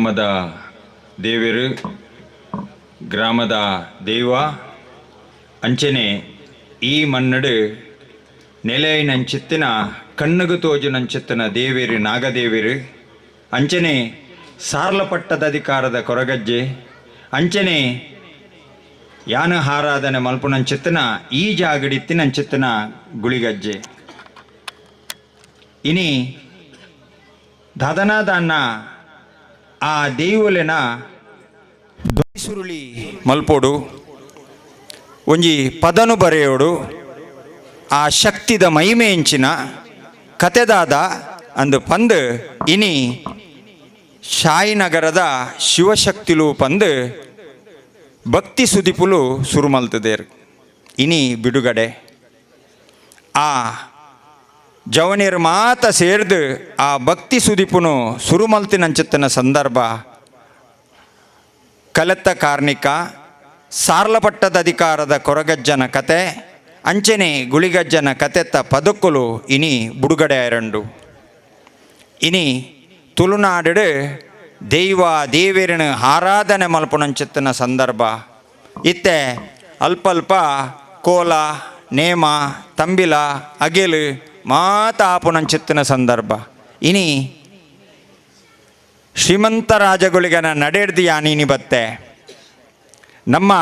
ಗ್ರಾಮದ ದೇವರು, ಗ್ರಾಮದ ದೇವ ಅಂಚನೆ ಈ ಮನ್ನಡು ನೆಲೆಯಿನಂಚಿತ್ತಿನ ಕಣ್ಣಗು ತೋಜುನಂಚಿತ್ತಿನ ದೇವೇರು ನಾಗದೇವೇರು, ಅಂಚನೆ ಸಾರ್ಲಪಟ್ಟದ ಅಧಿಕಾರದ ಕೊರಗಜ್ಜೆ, ಅಂಚನೆ ಯಾನ ಆರಾಧನೆ ಮಲ್ಪುನಂಚಿತ್ತಿನ ಈ ಜಾಗಡಿತ್ತಿನಂಚಿತ್ತಿನ ಗುಳಿಗಜ್ಜೆ. ಇನಿ ದಾದನಾದನ್ನ ಆ ದೇವುಲೆನ ಸುರುಳಿ ಮಲ್ಪೋಡು. ಒಂಜಿ ಪದನು ಬರೆಯೋಡು. ಆ ಶಕ್ತಿದ ಮಹಿಮೆ ಎಂಚಿನ ಕತೆದಾದ ಅಂದು ಪಂದ್ ಇನಿ ಶಾಯಿನಗರದ ಶಿವಶಕ್ತಿಲು ಪಂದು ಭಕ್ತಿ ಸುದಿಪುಲು ಸುರುಮಲ್ತದೇರು. ಇನಿ ಬಿಡುಗಡೆ. ಆ ಜವನಿಯರು ಮಾತ ಸೇರ್ದು ಆ ಭಕ್ತಿ ಸುದಿಪುನು ಸುರುಮಲ್ತಿನಂಚಿತ್ತನ ಸಂದರ್ಭ. ಕಲೆತ್ತ ಕಾರ್ಣಿಕ, ಸಾರ್ಲಪಟ್ಟದ ಅಧಿಕಾರದ ಕೊರಗಜ್ಜನ ಕತೆ, ಅಂಚನೆ ಗುಳಿಗಜ್ಜನ ಕತೆತ್ತ ಪದಕ್ಕುಲು ಇನಿ ಬುಡುಗಡೆ ಅರಂಡು. ಇನಿ ತುಳುನಾಡು ದೈವ ದೇವೇರಿನ ಆರಾಧನೆ ಮಲ್ಪುನಂಚಿತ್ತನ ಸಂದರ್ಭ. ಇತ್ತೆ ಅಲ್ಪಲ್ಪ ಕೋಲ, ನೇಮ, ತಂಬಿಲ, ಅಗೆಲು ಮಾತ ಆಪುನಂಚಿತ್ತಿನ ಸಂದರ್ಭ. ಇನಿ, ಶ್ರೀಮಂತ ರಾಜಗಳಿಗನ ನಡೆಡ್ದು ನೀನಿ ಬತ್ತೆ? ನಮ್ಮ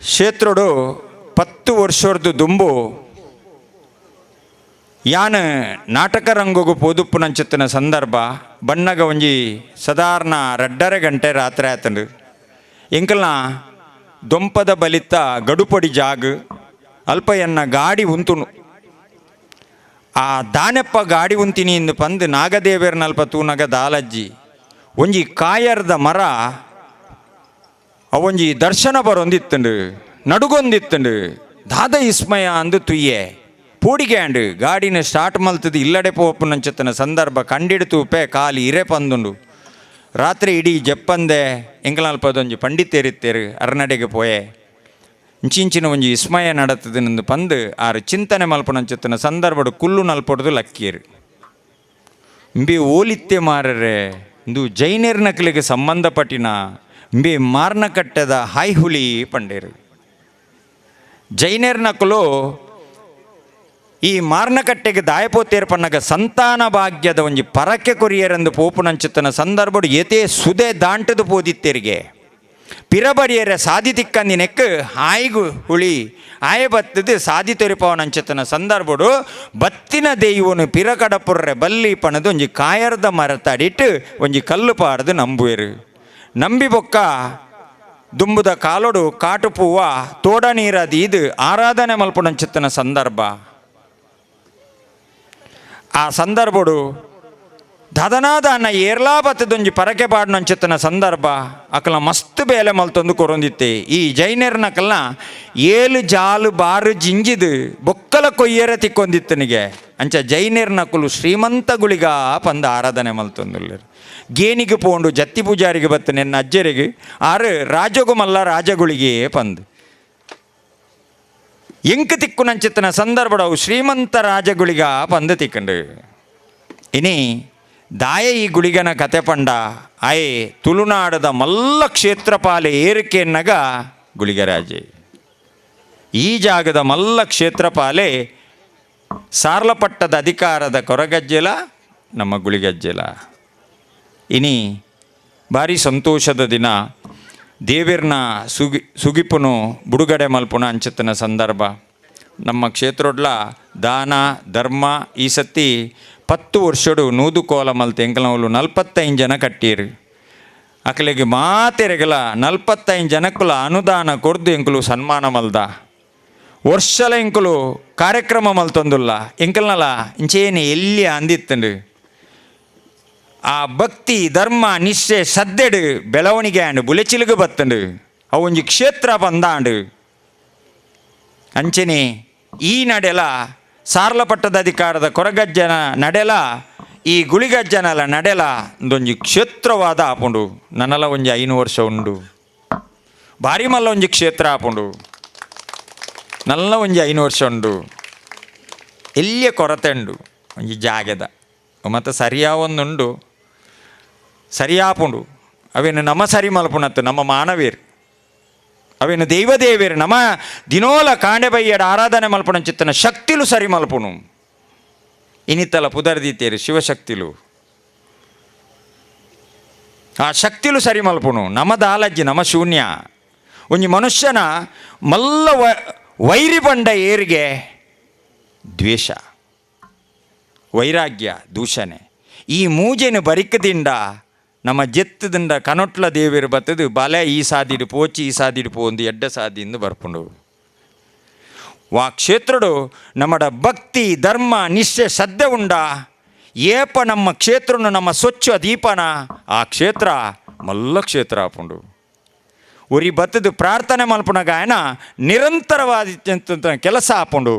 ಕ್ಷೇತ್ರಡು ಪತ್ತು ವರ್ಷದ್ದು ದುಂಬು, ಯಾನ ನಾಟಕ ರಂಗುಗು ಪೋದುಪ್ಪುನಂಚಿತ್ತಿನ ಸಂದರ್ಭ, ಬಣ್ಣಗ ಒಂಜಿ ಸಾಧಾರಣ ರಡ್ಡರೆ ಗಂಟೆ ರಾತ್ರಿ ಆತಂಡು ಎಂಕಲ್ನ ದೊಂಪದ ಬಲಿತ ಗಡುಪಡಿ ಜಾಗ್ ಅಲ್ಪ ಎನ್ನ ಗಾಡಿ ಉಂತುನು. ಆ ದಾನೆಪ್ಪ ಗಾಡಿ ಉಂತಿನಿ ಎಂದು ಪಂದು ನಾಗದೇವೇರ್ನಲ್ಪ ತೂನಗ ದಾಲಜ್ಜಿ. ಒಂಜಿ ಕಾಯರ್ದ ಮರ, ಅವೊಂಜಿ ದರ್ಶನ ಬರೊಂದಿತ್ತುಂಡು, ನಡುಗೊಂದಿತ್ತುಂಡು, ದಾದ ಇಸ್ಮಯ ಅಂದು ತುಯ್ಯೆ. ಪೂಡಿಗೆ ಅಂಡು ಗಾಡಿನ ಸ್ಟಾರ್ಟ್ ಮಲ್ತದು ಇಲ್ಲಡೆ ಪೋಪುನಂಚತನ ಸಂದರ್ಭ ಕಂಡಿಡು ತೂಪೆ ಕಾಲಿ ಇರೆ ಪಂದುಂಡು. ರಾತ್ರಿ ಇಡೀ ಜಪ್ಪಂದೆ ಎಂಕಲಲ್ಪದೊಂಜಿ ಪಂಡಿತೇರಿತ್ತೇರು ಅರ್ನಡೆಗೆ ಪೋಯೆ. ಇಂಚಿಂಚಿನ ಒಂಜಿ ವಿಸ್ಮಯ ನಡತದೆ ನಂದು ಪಂದು ಆರು ಚಿಂತನೆ ಮಲ್ಪನಂಚತ್ತಿನ ಸಂದರ್ಭಡು ಕುಲ್ಲು ನಲ್ಪೊಡ್ದು ಲಕ್ಕಿಯರು ಇಂಬಿ ಓಲಿತ್ತೆ ಮಾರರೆ, ಇಂದು ಜೈನರ್ ನಕಲಿಗೆ ಸಂಬಂಧಪಟ್ಟಿನ ಇಂಬಿ ಮಾರ್ನ ಕಟ್ಟದ ಹಾಯ್ ಹುಲಿ ಪಂಡೇರು. ಜೈನರ್ ನಕಲು ಈ ಮಾರ್ನಕಟ್ಟೆಗೆ ದಾಯಪೋತೇರ್ ಪನ್ನಗ ಸಂತಾನ ಭಾಗ್ಯದ ಒಂಜಿ ಪರಕೆ ಕೊರಿಯರೆಂದು ಪೋಪುನಂಚಿತ್ತನ ಸಂದರ್ಭಡು ಎತೆ ಸುದೆ ದಾಂಟದು ಪೋದಿತ್ತೇರಿಗೆ. ಹಾಯ್ಗು ಹುಳಿ ಆಯ ಬತ್ತದು ಸಾದಿ ತೊರಿಪವನಂಚತನ ಸಂದರ್ಭಡು ಬತ್ತಿನ ದೈವನು ಪಿರಕಡಪುರ್ರೆ ಬಲ್ಲಿ ಪಣದು ಒಂಜಿ ಕಾಯರ್ದ ಮರ ತಡಿಟ್ಟು ಒಂಜಿ ಕಲ್ಲು ಪಾಡ್ದು ನಂಬುವೆರು. ನಂಬಿ ಬೊಕ್ಕ ದುಂಬುದ ಕಾಲೊಡು ಕಾಟು ಪೂವ ತೋಡ ನೀರದಿ ಇದು ಆರಾಧನೆ ಮಲ್ಪುನಂಚಿತ್ತನ ಸಂದರ್ಭ. ಆ ಸಂದರ್ಭಡು ದದನಾದ ಅನ್ನ ಏರ್ಲಾ ಬತ್ತದೊಂಜಿ ಪರಕೆ ಪಾಡ್ನಂಚಿತ್ತನ ಸಂದರ್ಭ ಅಕಲ ಮಸ್ತ್ ಬೇಲೆ ಮಲ್ತೊಂದು ಕೊರೊಂದಿತ್ತೆ. ಈ ಜೈನರ್ನಕಲ್ನ ಏಳು ಜಾಲು ಬಾರು ಜಿಂಜಿದು ಬೊಕ್ಕಲ ಕೊಯ್ಯರ ತಿಕ್ಕೊಂದಿತ್ತನಿಗೆ ಅಂಚ ಶ್ರೀಮಂತ ಗುಳಿಗ ಪಂದ ಆರಾಧನೆ ಮಲ್ತೊಂದುಲ್ಲರು. ಗೇನಿಗೆ ಪೋಂಡು ಜತ್ತಿ ಪೂಜಾರಿಗೆ ಬತ್ತ ನಿನ್ನ ಅಜ್ಜರಿಗೆ, ಆರು ರಾಜಗು ಮಲ್ಲ ರಾಜಗುಳಿಗೆ ಪಂದು. ಎಂಕ ತಿಕ್ಕು ನಂಚಿತ್ತನ ಸಂದರ್ಭಡವು ಶ್ರೀಮಂತ ರಾಜಗುಳಿಗ ಪಂದು ತಿಕ್ಕಂಡು. ಇನಿ ದಾಯ ಈ ಗುಳಿಗನ ಕತೆ ಪಂಡ ಆಯೆ ತುಳುನಾಡದ ಮಲ್ಲ ಕ್ಷೇತ್ರಪಾಲೆ ಏರಿಕೆಯನ್ನಗ ಗುಳಿಗರಾಜೆ. ಈ ಜಾಗದ ಮಲ್ಲ ಕ್ಷೇತ್ರಪಾಲೆ ಸಾರ್ಲಪಟ್ಟದ ಅಧಿಕಾರದ ಕೊರಗಜ್ಜೆಲ, ನಮ್ಮ ಗುಳಿಗಜ್ಜೆಲ. ಇನಿ ಭಾರಿ ಸಂತೋಷದ ದಿನ, ದೇವಿರ್ನ ಸುಗಿ, ಸುಗಿಪುನು ಬುಡುಗಡೆ ಮಲ್ಪುನ ಅಂಚತನ ಸಂದರ್ಭ. ನಮ್ಮ ಕ್ಷೇತ್ರೊಡ್ಲ ದಾನ, ಧರ್ಮ ಈ ಸತಿ ಪತ್ತು ವರ್ಷಡು ನೂದು ಕೋಲ ಮಲ್ತೆ ಎಂಕಲವಲು ನಲ್ಪತ್ತೈದು ಜನ ಕಟ್ಟೀರು. ಅಕಲಿಗೆ ಮಾತೆರೆಗಲ ನಲ್ಪತ್ತೈದು ಜನಕ್ಕುಲ ಅನುದಾನ ಕೊರ್ದು ಎಂಕುಲು ಸನ್ಮಾನ ಮಲ್ದ ವರ್ಷಲ ಇಂಕುಲು ಕಾರ್ಯಕ್ರಮ ಮಲ್ತೊಂದುಲ್ಲ ಎಂಕಲ್ನಲ್ಲ ಇಂಚೇನೆ ಎಲ್ಲಿ ಅಂದಿತ್ತಂಡು ಆ ಭಕ್ತಿ, ಧರ್ಮ ನಿಶ್ಚೆ ಸದ್ದೆಡು ಬೆಳವಣಿಗೆ ಆಂಡು ಬುಲೆಚಿಲುಗು ಬತ್ತಂಡು ಅವೊಂಜಿ ಕ್ಷೇತ್ರ ಬಂದಾಂಡು. ಅಂಚನೆ ಈ ನಡೆಲ ಸಾರ್ಲಪಟ್ಟದ ಅಧಿಕಾರದ ಕೊರಗಜ್ಜನ ನಡೆಲ, ಈ ಗುಳಿಗಜ್ಜನಲ ನಡೆಲ ಒಂದೊಂಜಿ ಕ್ಷೇತ್ರವಾದ ಆಪುಂಡು. ನನ್ನಲ ಒಂಜಿ ಐನು ವರ್ಷ ಉಂಡು. ಭಾರಿ ಮಲ್ಲ ಒಂಜಿ ಕ್ಷೇತ್ರ ಆಪುಂಡು. ನಲ್ಲ ಒಂಜಿ ಐನು ವರ್ಷ ಉಂಡು. ಎಲ್ಲಿಯ ಕೊರತೆ ಉಂಡು, ಒಂಜಿ ಜಾಗೆದ. ಮತ್ತು ಸರಿಯಾವೊಂದುಂಡು ಸರಿಯಾಪುಂಡು. ಅವೇನು ನಮ್ಮ ಸರಿ ಮಲ್ಪುಣತ್ತು ನಮ್ಮ ಮಾನವೀರ್. ಅವೇನು దైవదేవేరు ನಮ್ಮ ದಿನೋಲ ಕಾಂಡೆ ఆరాధన ಆರಾಧನೆ ಮಲ್ಪುನ ಚಿತ್ತನ ಶಕ್ತಿಲು ಸರಿ ಮಲ್ಪುನು ಇನಿತ್ತಲ ಪುದರ್ದಿತ್ತೇರು ಶಿವಶಕ್ತಿಲು. ಆ ಶಕ್ತಿಲು ಸರಿ ಮಲ್ಪುನು ನಮ್ಮ ದಾಲಜ್ಜಿ ನಮ್ಮ ಶೂನ್ಯ. ಒಂಜಿ ಮನುಷ್ಯನ ಮಲ್ಲ ವೈರಿ ಬಂಡ ಏರಿಗೆ ದ್ವೇಷ, ವೈರಾಗ್ಯ, ದೂಷಣೆ. ಈ ಮೂಜೆನು ಬರಿಕದಿಂದ ನಮ್ಮ ಜೆತ್ತದಿಂದ ಕನೊಟ್ಲ ದೇವಿರು ಬತ್ತದು, ಬಲೆ ಈ ಸಾದಿಡು ಪೋಚಿ ಈ ಸಾದಿಡು ಪೋಂದು ಎಡ್ಡ ಸಾದಿಯಿಂದ ಬರ್ಕೊಂಡು ವಾ ಕ್ಷೇತ್ರಡು, ನಮ್ಮಡ ಭಕ್ತಿ, ಧರ್ಮ ನಿಶ್ಚಯ ಶ್ರದ್ಧೆ ಉಂಡ, ಏಪ ನಮ್ಮ ಕ್ಷೇತ್ರನು ನಮ್ಮ ಸ್ವಚ್ಛ ದೀಪನ, ಆ ಕ್ಷೇತ್ರ ಮಲ್ಲ ಕ್ಷೇತ್ರ ಆಪುಂಡು. ಉರಿ ಬತ್ತದು ಪ್ರಾರ್ಥನೆ ಮಲ್ಪನ ಗಾಯನ ನಿರಂತರವಾದ ಕೆಲಸ ಆಪುಂಡು.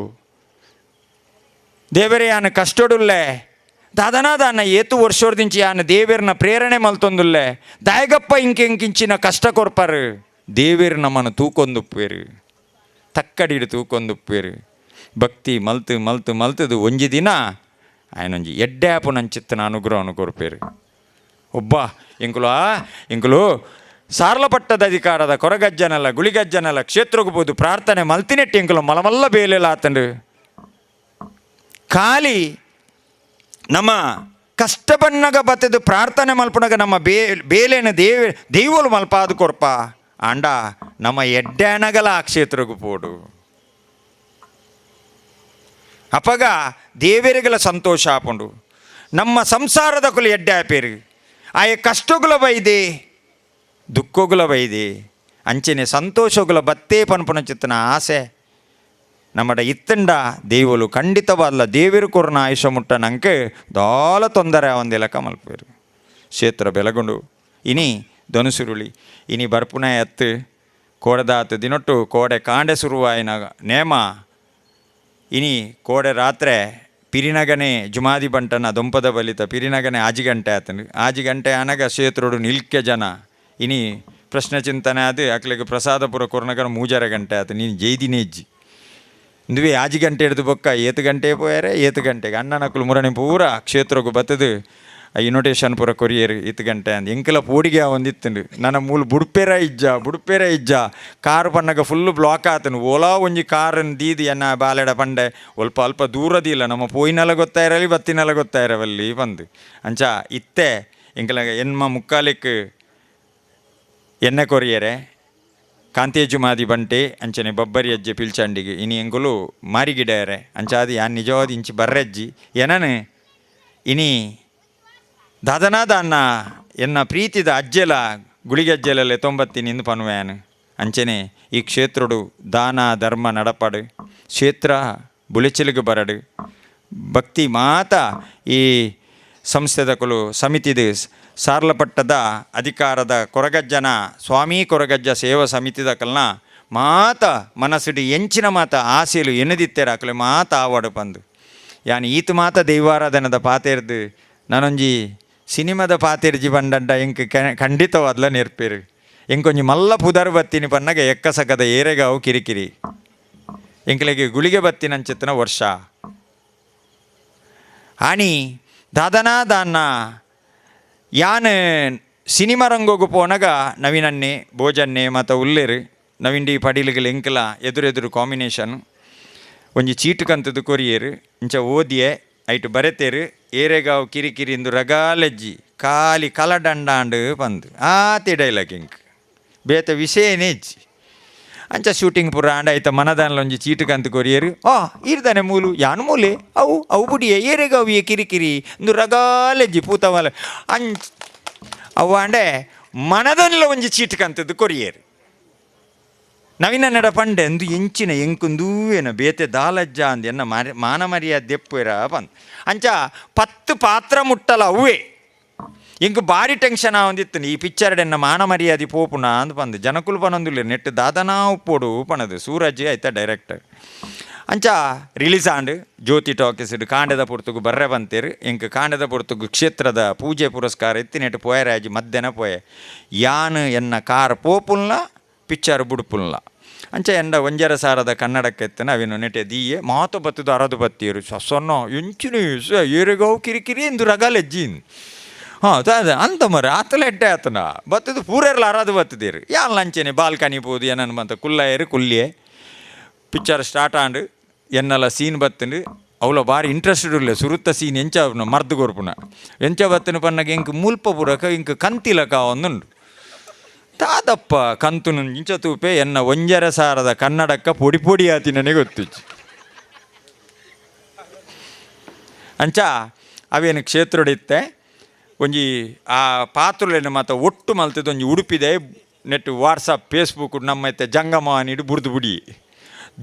ದೇವರೇ, ಯಾನು ಕಷ್ಟಡುಲ್ಲೆ ದಾದನಾದಾನ ಏತು ವರ್ಷೋರ್ದಿಂಚಿ ಯಾನ ದೇವೇರ್ನ ಪ್ರೇರಣೆ ಮಲ್ತೊಂದುಲ್ಲೆ. ದಾಯಗಪ್ಪ ಇಂಕೆಂಕಿಂಚಿನ ಕಷ್ಟ ಕೊರ್ಪರು. ದೇವೇರು ನಮ್ಮನ್ನು ತೂಕೊಂದುಪ್ಪೇರು. ತಕ್ಕಡಿಡು ತೂಕೊಂದುಪ್ಪೇರು. ಭಕ್ತಿ ಮಲ್ತು ಮಲ್ತು ಮಲ್ತದು ಒಂಜಿ ದಿನ, ಆಯನೊಂಜಿ ಎಡ್ಡೆ ಆಪು ನಂಚಿತ್ತನ ಅನುಗ್ರಹವನ್ನು ಕೊರ್ಪೇರು ಒಬ್ಬ, ಇಂಕುಲು ಇಂಕುಲು, ಸಾರ್ಲಪಟ್ಟದ ಅಧಿಕಾರದ ಕೊರಗಜ್ಜನಲ್ಲ, ಗುಳಿಗಜ್ಜನಲ್ಲ ಕ್ಷೇತ್ರಕ್ಕೆ ಬೋದು ಪ್ರಾರ್ಥನೆ ಮಲ್ತಿನೆಟ್ಟು ಇಂಕುಲು ಮಲಮಲ್ಲ ಬೇಲೆಲ್ಲ ಆತಂಡು ಖಾಲಿ ನಮ್ಮ ಕಷ್ಟ ಬಣ್ಣಗ ಬತ್ತದು ಪ್ರಾರ್ಥನೆ ಮಲ್ಪನಾಗ ನಮ್ಮ ಬೇ, ಬೇಲೆನ ದೇವ, ದೈವಲು ಮಲ್ಪಾದು ಕೊರ್ಪ. ಅಂಡ ನಮ್ಮ ಎಡ್ಡಾನಗಲ ಆ ಕ್ಷೇತ್ರಗೂ ಪೋಡು. ಅಪಗ ದೇವೇರಿಗಳ ಸಂತೋಷ ಆಪುಂಡು. ನಮ್ಮ ಸಂಸಾರದ ಕುಲ ಎಡ್ಡೆ ಆಪೇರು. ಆಯ ಕಷ್ಟಗುಲ ಬೈದೆ, ದುಃಖಗುಲ ಬೈದೆ, ಅಂಚನೆ ಸಂತೋಷಗುಲ ಬತ್ತೇ ಪನ್ಪುನ ಚಿತ್ತನ ಆಸೆ. ನಮ್ಮಡ ಇತ್ತಂಡ ದೇವಲು ಖಂಡಿತವಾದಲ್ಲ ದೇವಿರು ಕೊರನ ಆಯುಷ ಮುಟ್ಟ ನಂಗೆ ದಾಲ ತೊಂದರೆ ಒಂದೆಲಕ ಮಲ್ಪೇರು ಕ್ಷೇತ್ರ ಬೆಲಗುಂಡು, ಇನಿ ಧನುಸುರುಳಿ, ಇನಿ ಬರ್ಪುನ ಎತ್ತು ಕೋಡದಾತ ದಿನೊಟ್ಟು ಕೋಡೆ ಕಾಂಡೆ ಸುರುವಾಯಿನ ನೇಮ, ಇನಿ ಕೋಡೆ ರಾತ್ರೆ ಪಿರಿನಗನೆ ಜುಮಾದಿ ಬಂಟನ ದೊಂಪದ ಬಲಿತ ಪಿರಿನಗನೆ ಆಜಿಗಂಟೆ ಆತನು, ಆಜಿಗಂಟೆ ಅನಗ ಕ್ಷೇತ್ರೋಡು ನಿಲ್ಕೆ ಜನ, ಇನಿ ಪ್ರಶ್ನೆ ಚಿಂತನೆ ಅದು ಅಕ್ಲಿಗೆ ಪ್ರಸಾದಪುರ ಕೊರ್ನಗನ ಮೂಜರ ಗಂಟೆ ಆತ, ನೀನು ಜೈದಿನೇಜ್ಜಿ ಇಂದುವೆ ಆಜಿ ಗಂಟೆ ಹಿಡಿದು ಬೊಕ್ಕ, ಏತು ಗಂಟೆ ಪೋಯಾರೆ, ಏತು ಗಂಟೆಗೆ. ಅಣ್ಣನಕ್ಕಲು ಮುರಣಿ ಪೂರ ಕ್ಷೇತ್ರಕ್ಕೆ ಬತ್ತದು. ಆ ಇನ್ವಿಟೇಷನ್ ಪೂರ ಕೊರಿಯರ್ ಇತ್ತು ಗಂಟೆ ಅಂದ್. ಎಂಕಲ ಪೋಡಿಗೆ ಒಂದಿತ್ತುಂಡು. ನನ್ನ ಮೂಲು ಬುಡ್ಪೇರ ಇಜ್ಜ ಬುಡ್ಪೇರ ಇಜ್ಜ. ಕಾರ್ ಪನ್ನಗ ಫುಲ್ ಬ್ಲಾಕ್ ಆತನು ಓಲಾ ಒಂಜಿ ಕಾರನ್ನು ದೀದಿ ಎನ್ನ ಬಾಲೆಡ ಪಂಡೆ. ಅಲ್ಪ ಅಲ್ಪ ದೂರದಿಲ್ಲ ನಮ್ಮ ಪೋಯಿನೆಲ್ಲ ಗೊತ್ತಾಯಿರಲಿ ಬತ್ತಿನೆಲ್ಲ ಗೊತ್ತಾಯಿರವಲ್ಲಿ ಬಂದು. ಅಂಚ ಇತ್ತೆ, ಎಂಕಲ ಎನ್ಮ ಮುಕ್ಕಾಲಿಕ್ ಎಣ್ಣೆ ಕೊರಿಯರೆ. ಕಾಂತೇಜು ಮಾದಿ ಬಂಟೆ ಅಂಚನೆ ಬಬ್ಬರಿ ಅಜ್ಜೆ ಪಿಲ್ಚಂಡಿಗೆ ಇನಿ ಎಂಗುಲು ಮಾರಿಗಿಡಯರೆ ಅಂಚಾದಿ ಯಾನ್ ನಿಜವಾದ ಇಂಚಿ ಬರ್ರಜ್ಜಿ ಎನನೆ ಇನಿ ದಾದನಾದ ಅನ್ನ ಎನ್ನ ಪ್ರೀತಿದ ಅಜ್ಜೆಲ ಗುಳಿಗಜ್ಜೆಲಲ್ಲೇ ತೊಂಬತ್ತಿನಿಂದ ಪನ್ವೇನು ಅಂಚನೆ ಈ ಕ್ಷೇತ್ರಡು ದಾನ ಧರ್ಮ ನಡಪಡು ಕ್ಷೇತ್ರ ಬುಳಿಚಲಿಗೆ ಬರಡು ಭಕ್ತಿ ಮಾತ ಈ ಸಂಸ್ಥೆದ ಕುಲು ಸಮಿತಿದು ಸಾರ್ಲಪಟ್ಟದ ಅಧಿಕಾರದ ಕೊರಗಜ್ಜನ, ಸ್ವಾಮಿ ಕೊರಗಜ್ಜ ಸೇವಾ ಸಮಿತಿದ ಕಲ್ನ ಮಾತ ಮನಸ್ಸಿಡಿ ಎಂಚಿನ ಮಾತ ಆಸೆಲು ಎನ್ನದಿತ್ತೇರ ಅಕಲೆ ಮಾತ ಆವಾಡು ಬಂದು. ಯಾನ್ ಈತ ಮಾತ ದೈವಾರಾಧನದ ಪಾತೆರ್ದು, ನಾನೊಂಜಿ ಸಿನಿಮಾದ ಪಾತೆರ್ಜಿ ಬಂಡಂಡ ಎಂಕ್ ಖಂಡಿತವಾದ್ಲ ನೆರ್ಪೇರು. ಎಂಕೊಂಜಿ ಮಲ್ಲ ಪುದರ್ ಬತ್ತಿನಿ ಪನ್ನಗ ಎಕ್ಕಸಕದ ಏರೆಗಾವು ಕಿರಿಕಿರಿ. ಎಂಕ್ಲೆಗೆ ಗುಳಿಗೆ ಬತ್ತಿನಂಚಿತ್ತಿನ ವರ್ಷ. ಆನಿ ದಾದನಾ ದಾನ್ನ ಯಾನ್ ಸಿನಿಮಾ ರಂಗೋಗು ಪೋನಗ ನವಿನನ್ನೆ, ಭೋಜನ್ನೆ, ಮತ್ತು ಉಲ್ಲೇರು ನವಿಂಡಿ ಪಡಿಲಿಗಳು ಎಂಕಲ ಎದುರೆದುರು ಕಾಂಬಿನೇಷನ್. ಒಂಜಿ ಚೀಟು ಕಂತದು ಕೊರಿಯರು, ಇಂಚ ಓದಿಯೆ, ಐಟು ಬರೆತೇರು, ಏರೆಗಾವ್ ಕಿರಿಕಿರಿ ಇಂದು ರಗಾಲೆಜ್ಜಿ ಖಾಲಿ ಕಲಡಂಡಾಂಡು ಬಂದು. ಆತಿ ಡೈಲಾಗ್ ಇಂಕ್ ಬೇತ ವಿಷಯನೇ ಇಜ್ಜಿ. ಅಂಚ ಶೂಟಿಂಗ್ ಪೂರ ಆಂಡ ಆಯ್ತ ಮನದಾನಲ ಒಂಜಿ ಚೀಟು ಕಂತು ಕೊರಿಯರು ಆ ಇರ್ದಾನೆ ಮೂಲು ಯಾನು ಮೂಲೆ ಅವು ಅವು ಬುಡಿಯೆ ಏರೆಗಾವಿಯ ಕಿರಿಕಿರಿ ಇಂದು ರಗಾಲೆಜ್ಜಿ ಪೂತವಲ ಅಂಚ್ ಅವು ಆಂಡೆ ಮನದನ್ಲ ಒಂಜಿ ಚೀಟು ಕಂತದ್ದು ಕೊರಿಯರು ನವಿನ ನಡ ಪಂಡೆ ಅಂದು ಎಂಚಿನ ಎಂಕುಂದೂವೇನ ಬೇತೆ ದಾಲಜ್ಜ ಅಂದ್ ಎನ್ನ ಮರಿ ಮಾನ ಮರ್ಯಾದೆ ದೆಪ್ಪುವೆರ ಬಂದ್ ಅಂಚ ಪತ್ತು ಪಾತ್ರ ಮುಟ್ಟಲ ಅವೇ ಭಾರಿ ಟೆನ್ಷನ್ ಆವಂದಿತ್ತು ಈ ಪಿಕ್ಚರ್ ಎನ್ನ ಮಾನ ಮರ್ಯಾದೆ ಪೋಪುನ ಅಂದ್ ಬಂದು ಜನಕುಲು ಪನೊಂದುಲ್ಲ ನೆಟ್ ದಾದನಾ ಉಪ್ಪೋಡು ಪಣದು ಸೂರಜ್ ಆಯ್ತಾ ಡೈರೆಕ್ಟರ್ ಅಂಚ ರಿಲೀಸ್ ಆಂಡ್ ಜ್ಯೋತಿ ಟಾಕೀಸ್ ಕಾಂಡದ ಪುರ್ತುಗು ಬರ್ರೆ ಬಂತೇರು ಎಂಕ್ ಕಾಂಡದ ಪುರ್ತುಗು ಕ್ಷೇತ್ರದ ಪೂಜೆ ಪುರಸ್ಕಾರ ನೆಟ್ ಪೋಯರಾಜಿ ಮಧ್ಯಾಹ್ನ ಪೋಯೆ ಯಾನ್ ಎನ್ನ ಕಾರ್ ಪೋಪುಲ್ಲ ಪಿಕ್ಚರ್ ಬುಡುಪುಲ್ಲ ಅಂಚ ಎಂಡ ಒಂಜರ ಸಾರದ ಕನ್ನಡಕ್ಕೆ ಎತ್ತನ ಅವಿನ ನೆಟೆ ದೀಯೆ ಮಾತು ಬತ್ತದು ಅರದು ಬತ್ತೀರು ಸೊನ್ನೋ ಎಂಚಿನ ಏರಿಗಾವು ಕಿರಿಕಿರಿ ಎಂದು ರಗಾಲೆಜ್ಜಿನ್ ಹಾಂ, ಅದ ಅಂತ ಮರ ಆತಲ ಎಡ್ಡೆ ಆತನ ಬತ್ತದು ಪೂರೆರ್ಲ ಅರಾದು ಬತ್ತದೀರಿ ಯಾನ್ ಲಂಚನೆ? ಬಾಲ್ಕನಿ ಪೋದು ಏನನ್ನು ಬಂತ? ಕುಲ್ಲಾಯರು ಕುಲ್ಲಿಯೇ ಪಿಕ್ಚರ್ ಸ್ಟಾರ್ಟ್ ಆಂಡು ಎನ್ನೆಲ್ಲ ಸೀನ್ ಬತ್ತಂಡು ಅವಳ ಭಾರಿ ಇಂಟ್ರೆಸ್ಟೆಡ್ ಇಲ್ಲ ಸುರುತ್ತ ಸೀನ್ ಎಂಚ ಮರ್ದು ಕೊರ್ಪುನ. ಎಂಚ ಬತ್ತನು ಪನ್ನಗ ಇಂಕ ಮುಲ್ಪ ಪುರಕ ಇಂಕ ಕಂತಿಲಕ ಒಂದುಂಡು. ತಾದಪ್ಪ ಕಂತುನು ಇಂಚ ತೂಪೆ, ಎನ್ನ ಒಂಜರ ಸಾರದ ಕನ್ನಡಕ್ಕ ಪೊಡಿ ಪೊಡಿ ಆತಿನೇ ಗೊತ್ತಿಚ್ಚು. ಅಂಚ, ಅವೇನು ಕ್ಷೇತ್ರಡಿತ್ತೆ ಒಂಜಿ ಆ ಪಾತ್ರೆನ ಮಾತ ಒಟ್ಟು ಮಲ್ತದ ಒಂಜಿ ಉಡುಪಿದೆ ನೆಟ್ ವಾಟ್ಸಪ್ ಫೇಸ್ಬುಕ್ ನಮ್ಮ ಐತೆ ಜಂಗಮ ಅನಿಡು ಬುರ್ದು ಬುಡಿ.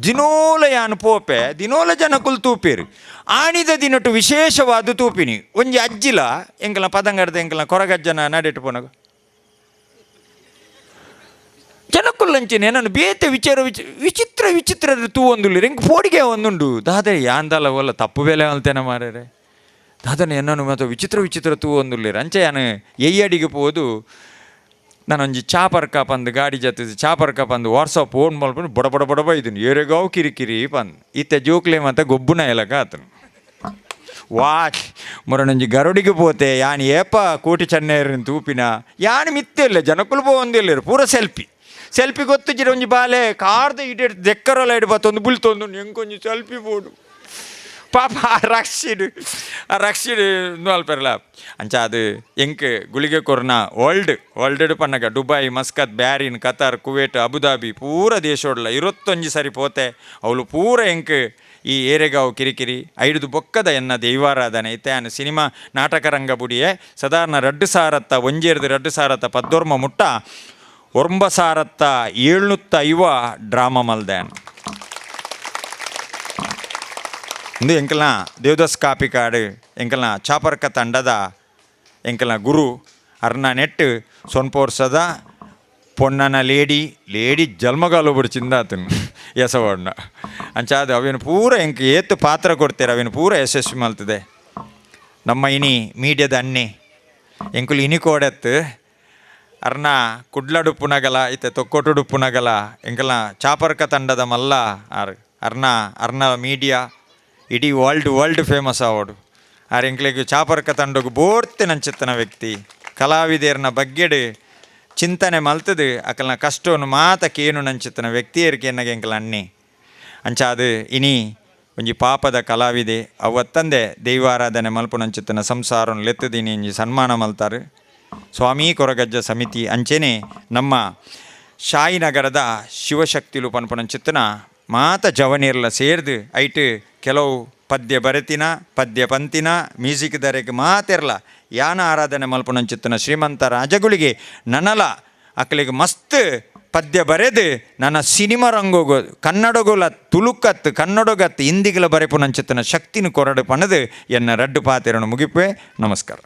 ದಿನೋಲ ಯಾನು ಪೋಪೆ, ದಿನೋಲ ಜನಕುಲ್ ತೂಪೇರು. ಆಣಿದ ದಿನಟು ವಿಶೇಷವಾದ ತೂಪಿನಿ. ಒಂಜಿ ಅಜ್ಜಿಲ, ಎಂಕಲ ಪದಂಗಡ್ದ ಎಂಕಲ ಕೊರಗಜ್ಜನ ನಡೆಟ್ಟು ಪೋನಗ. ಜನಕ್ಕುಲ್ಲಂಚಿನ ನಾನು ಬೇತೆ ವಿಚಾರ ವಿಚ, ವಿಚಿತ್ರ ವಿಚಿತ್ರ ತೂ ಒಂದು ಫೋಡಿಗೆ ಒಂದುಂಡು. ದಾದ ಯಾಂದಲ ಒಲ್ಲ ತಪ್ಪು ಬೆಲೆ ಅಲ್ತೇನ ಮಾರ್ರೆ. ದಾದನ ಎನ್ನನು ಮತ್ತು ವಿಚಿತ್ರ ವಿಚಿತ್ರ ತೂ ಒಂದುಲ್ಲೇರು ಅಂಚೆ ಯಾನು ಎಯ್ಯಡಿಗೆ ಪೋದು, ನಾನೊಂಜಿ ಚಾಪರ್ಕ ಪಂದು, ಗಾಡಿ ಜೊತೆ ಚಾಪರ್ಕ ಪಂದು, ವಾಟ್ಸಪ್ ಓನ್ ಮಾಡ್ಬಿಟ್ಟು ಬಡ ಬಡ ಬಡ ಬೈದನು. ಏರೆಗಾವ್ ಕಿರಿಕಿರಿ ಪಂದ್. ಇತ್ತೆ ಜೋಕ್ಲೆ ಮತ್ತೆ ಗೊಬ್ಬುನ ಎಲಕ ಆತನು ವಾಚ್ ಮೊರನೊಂಜಿ ಗರುಡಿಗೆ ಪೋತೆ, ಯಾನ್ ಏಪ ಕೋಟಿ ಚೆನ್ನೈರನ್ ತೂಪಿನ, ಯಾನ್ ಮಿತ್ತಿಲ್ಲ ಜನಕುಲು ಪೋಂದಿಲ್ಲ ಪೂರ ಸೆಲ್ಫಿ ಸೆಲ್ಫಿ ಗೊತ್ತು ಜಿರ ಒಂಜಿ ಬಾಲೆ, ಕಾರ್ದ ಇಡೀ ದೆಕ್ಕರಲ್ಲ ಇಡ್ಬತ್ತೊಂದು ಬುಲ್ತೊಂದು ಎಂಕೊಂಜಿ ಸೆಲ್ಫಿ ಬೋಡು ಪಾಪ ಆ ರಕ್ಷಿಡ್ ಆ ರಕ್ಷಿಡ್ ನೋಲ್ಪೆರಲ ಅಂಚ ಅದು ಎಂಕ್ ಗುಳಿಗೆ ಕೊರ್ನ ವರ್ಲ್ಡ್ ವರ್ಲ್ಡ್ ಪನ್ನಗ Dubai Muscat Bahrain Qatar Kuwait Abu Dhabi ಪೂರ ದೇಶೋಡ್ಲ ಇರತ್ತೊಂಜಿ ಸರಿ ಪೋತೆ ಅವಳು ಪೂರ ಎಂಕ್ ಈ ಏರೆಗಾವು ಕಿರಿಕಿರಿ ಐದು ಬೊಕ್ಕದ ಎನ್ನ ದೈವಾರಾಧನೆ ಇತ್ತೆ ಅನು ಸಿನಿಮಾ ನಾಟಕ ರಂಗ ಬುಡಿಯೇ ಸಾಧಾರಣ ರಡ್ಡು ಸಾರತ್ತ ಒಂಜೇರ್ದು ರಡ್ಡು ಸಾರತ್ತ ಪದ್ದೋರ್ಮ ಮುಟ್ಟ ಒರ್ಂಬ ಸಾರತ್ತ ಏಳ್ನುತ್ತ ಐವ ಡ್ರಾಮಾ ಮಲ್ದೇನು ಇಂದು ಎಂಕಲ್ನ ದೇವದಾಸ್ ಕಾಪಿ ಕಾಡು ಎಂಕಲ್ನ ಚಾಪರ್ಕ ತಂಡದ ಎಂಕಲ್ನ ಗುರು ಅರ್ನ ನೆಟ್ಟು ಸೊನ್ಪೋರ್ಸದ ಪೊನ್ನನ ಲೇಡಿ ಲೇಡಿ ಜಲ್ಮಗಾಲು ಬಿಡ್ಚಿಂದ ಆತನು ಎಸವಣ್ಣ ಅಂಚಾದ ಅವೇನು ಪೂರ ಎಂಕ್ ಏತು ಪಾತ್ರ ಕೊಡ್ತಾರೆ, ಅವೇನು ಪೂರ ಯಶಸ್ವಿ ಮಲ್ತದೆ. ನಮ್ಮ ಇನಿ ಮೀಡಿಯಾದ ಅನ್ನೆ, ಎಂಕುಲು ಇನಿ ಕೋಡತ್ತು ಅರ್ನ ಕುಡ್ಲಡುಪ್ಪುನಗಲ ಇತ್ತೆ ತೊಕ್ಕೊಟುಡುಪ್ಪುನಗಲ ಎಂಕಲ್ನ ಚಾಪರ್ಕ ತಂಡದ ಮಲ್ಲ ಅರ್ ಅರ್ನ ಅರ್ನ ಮೀಡಿಯಾ ಇಡೀ ವರ್ಲ್ಡ್ ವರ್ಲ್ಡ್ ಫೇಮಸ್ ಆವಡು ಆರ್ ಎಂಕ್ಲೆಗ್ ಚಾಪರ್ಕ ತಂಡಗು ಬೋರ್ತಿ ನಂಚಿತ್ತನ ವ್ಯಕ್ತಿ. ಕಲಾವಿದೆಯರ್ನ ಬಗ್ಗೆಡು ಚಿಂತನೆ ಮಲ್ತದು ಅಕಲ್ನ ಕಷ್ಟವನ್ನು ಮಾತ ಕೇನು ನಂಚಿತ್ತನ ವ್ಯಕ್ತಿಯರಿಗೆ ಎನ್ನಗೆ ಎಂಕಲ ಅಣ್ಣೆ ಅಂಚ ಅದು ಇನಿ ಒಂಜಿ ಪಾಪದ ಕಲಾವಿದೆ ಅವತ್ತಂದೆ ದೈವಾರಾಧನೆ ಮಲ್ಪುನಂಚಿತ್ತನ ಸಂಸಾರವನ್ನು ಲೆತ್ತದಿನಿ ಇಂಜಿ ಸನ್ಮಾನ ಮಲ್ತಾರೆ. ಸ್ವಾಮಿ ಕೊರಗಜ್ಜ ಸಮಿತಿ ಅಂಚೆನೆ ನಮ್ಮ ಶಾಯಿನಗರದ ಶಿವಶಕ್ತಿಲು ಪನ್ಪುನಂಚಿತ್ತನ ಮಾತ ಜವನಿರ್ಲ ಸೇರ್ದು ಐಟ್ ಕೆಲವು ಪದ್ಯ ಬರೆತಿನ, ಪದ್ಯ ಪಂತಿನ, ಮ್ಯೂಸಿಕ್ ದರೆಗೆ ಮಾತೆರ್ಲ ಯಾನ ಆರಾಧನೆ ಮಲ್ಪನಂಚಿತ್ತನ ಶ್ರೀಮಂತ ರಾಜಗುಳಿಗೆ ನನಲ ಅಕ್ಕಲಿಗೆ ಮಸ್ತ್ ಪದ್ಯ ಬರೆದು ನನ್ನ ಸಿನಿಮಾ ರಂಗೋಗು, ಕನ್ನಡಗುಲ ತುಳುಕತ್ ಕನ್ನಡಗತ್ ಹಿಂದಿಗಲ ಬರೆಪುನಂಚಿತ್ತನ ಶಕ್ತಿನ ಕೊರಡು ಪಣದು ಎನ್ನ ರಡ್ಡು ಪಾತಿರನು ಮುಗಿಪೆ ನಮಸ್ಕಾರ.